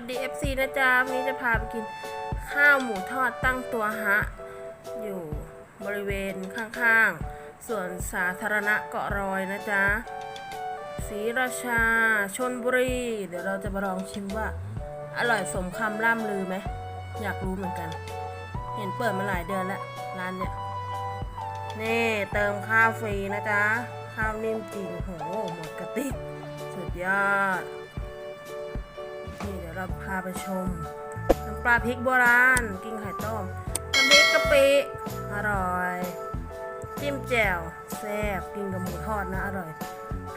นะจ๊ะวันนี้จะพาไปกินข้าวหมูทอดตั้งตัวฮะ อยู่บริเวณข้างๆส่วนสาธารณะเกาะรอยนะจ๊ะศรีราชาชนบุรี เดี๋ยวเราจะมาลองชิมว่า อร่อยสมคำล่ำลือไหม อยากรู้เหมือนกัน เห็นเปิดมาหลายเดือนแล้ว ร้านเนี้ยนี่เติมข้าวฟรีนะจ๊ะ ข้าวนิ่มจริงโหหมดกระติก สุดยอด เราพาไปชมน้ำปลาพริกโบราณกินไข่ต้มน้ำพริกกะปิอร่อย จิ้มแจ่วแซ่บกินกับหมูทอดนะอร่อย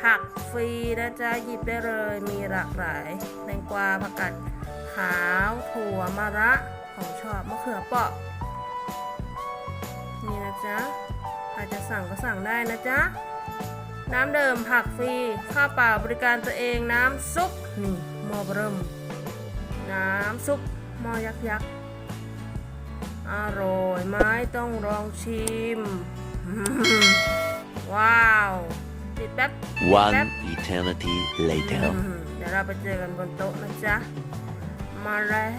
ผักฟรีนะจ๊ะหยิบได้เลยมีหลากหลายแตงกวาผักกาดขาวถั่วมะระของชอบมะเขือเปราะนี่นะจ๊ะใครจะสั่งก็สั่งได้นะจ๊ะน้ำเดิมผักฟรี ข้าวเปล่าบริการตัวเองน้ำซุปนี่มอเริ่ม น้ำซุปหม้อยักษ์ยักษ์อร่อยไหมต้องลองชิม ว้าวติดแป๊บ One Yep. eternity later. อืมเดี๋ยวเราไปเจอกันบนโต๊ะนะจ๊ะ มาแล้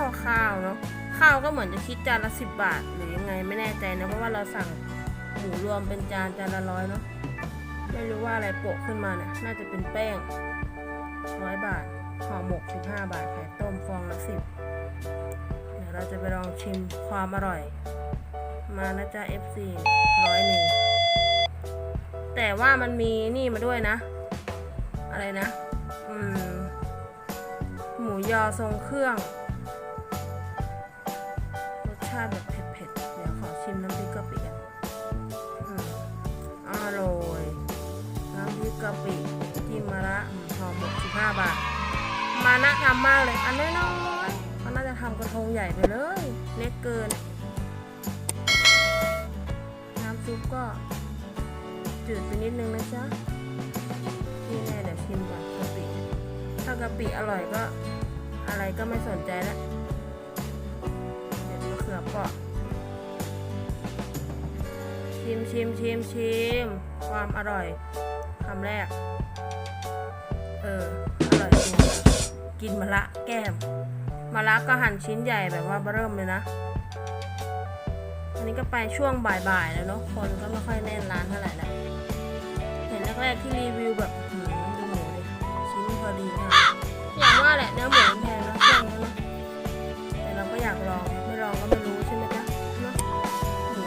วข้าวเนาะข้าวก็เหมือนจะคิดจานละสิบบาท หรือยังไงไม่แน่ใจนะเพราะว่าเราสั่งหมูรวมเป็นจานจานละร้อยเนาะไม่รู้ว่าอะไรโปะขึ้นมาเนี่ยน่าจะเป็นแป้งร้อยบาท ชิมความอร่อย มานะจ๊ะ FC ร้อยหนึ่งแต่ว่ามันมีนี่มาด้วยนะ อะไรนะ อืม หมูยอทรงเครื่องรสชาติแบบเผ็ดๆ เดี๋ยวขอชิมน้ำพริกกะปิอะอืมอร่อยน้ำพริกกะปิจิ้มมะระอืมห่อหมก15บาท มานะทำมากเลย อันน้อยๆเขาน่าจะทำกระทงใหญ่ไปเลย เล็กเกิน น้ำซุปก็จืดไปนิดนึงนะจ๊ะที่แน่เดี๋ยวชิมก่อนกะปิถ้ากะปิอร่อยก็ อะไรก็ไม่สนใจแล้วเดี๋ยวมะเขือเปาะชิมชิมชิมชิมความอร่อยคำแรก เออ อร่อยจริงกินมะระแก้ม มะระก็หั่นชิ้นใหญ่แบบว่าเบิ่มเลยนะ อันนี้ก็ไปช่วงบ่ายๆแล้วเนาะ คนก็ไม่ค่อยแน่นร้านเท่าไหร่แล้ว เห็นแรกๆที่รีวิวแบบหืมดูหมูดิชิ้นพอดีมากอย่างว่าแหละเนื้อหมูมันแพงนะช่วงนี้เนะแต่เราก็อยากลอง ไม่ลองก็ไม่รู้ใช่ไหมจ๊ะเนอะหมู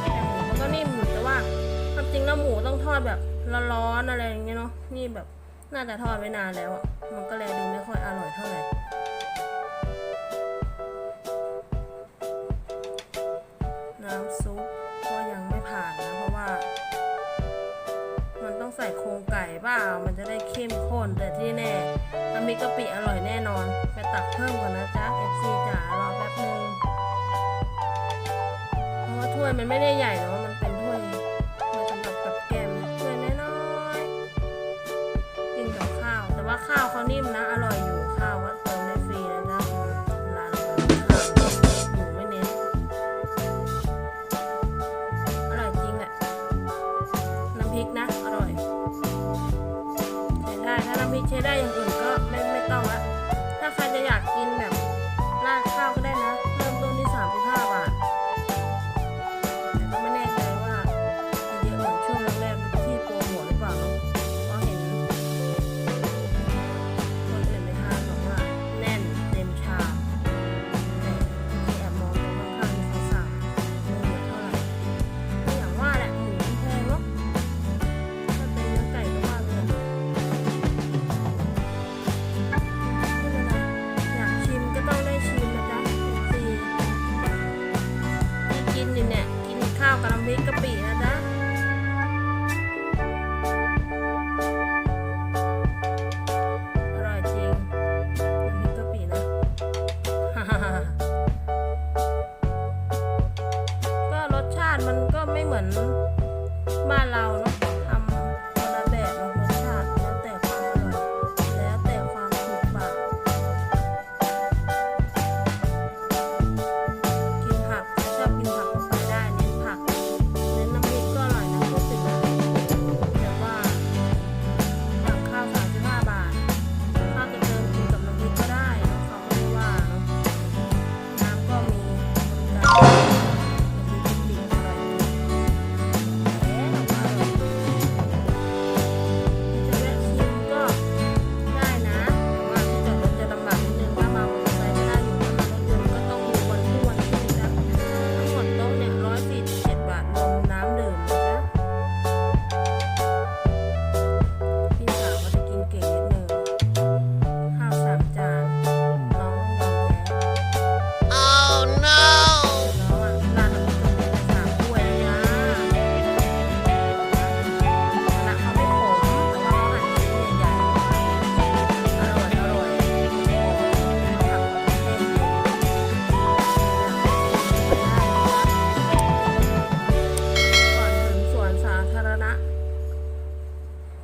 แต่หมูมันก็นิ่มอยู่แต่ว่าความจริงแล้วหมูต้องทอดแบบร้อนๆอะไรอย่างเงี้ยเนาะ นี่แบบ น่าจะทอดไว้นานแล้วอะ มันก็เลยดูไม่ค่อยอร่อยเท่าไหร่น้ำซุปก็ยังไม่ผ่านนะ เพราะว่า มันต้องใส่โครงไก่บ้ามันจะได้เข้มข้นแต่ที่แน่น้ำพริกกะปิอร่อยแน่นอน ไปตักเพิ่มก่อนนะจ๊ะ FC จ๋ารอแป๊บนึงเพราะว่าถ้วยมันไม่ได้ใหญ่เนาะมัน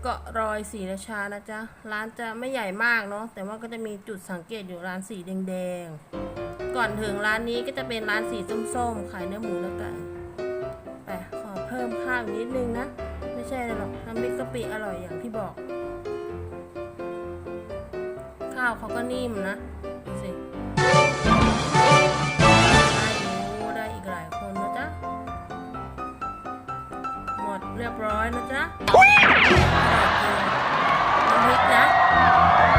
ก็รอยศรีราชานะจ๊ะ ร้านจะไม่ใหญ่มากเนาะแต่ว่าก็จะมีจุดสังเกตอยู่ร้านสีแดงๆ ก่อนถึงร้านนี้ก็จะเป็นร้านสีส้มๆ ขายเนื้อหมูและไก่ไปขอเพิ่มข้าวอีกนิดนึงนะ ไม่ใช่หรอกน้ำพริกกะปิอร่อยอย่างที่บอก ข้าวเขาก็นิ่มนะดูสิได้อยู่ได้อีกหลายคนนะจ๊ะ หมดเรียบร้อยนะจ๊ะ พริกนะ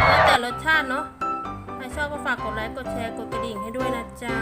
แล้วแต่รสชาติเนาะ ใครชอบก็ฝากกดไลค์ กดแชร์ กดกระดิ่งให้ด้วยนะจ๊ะ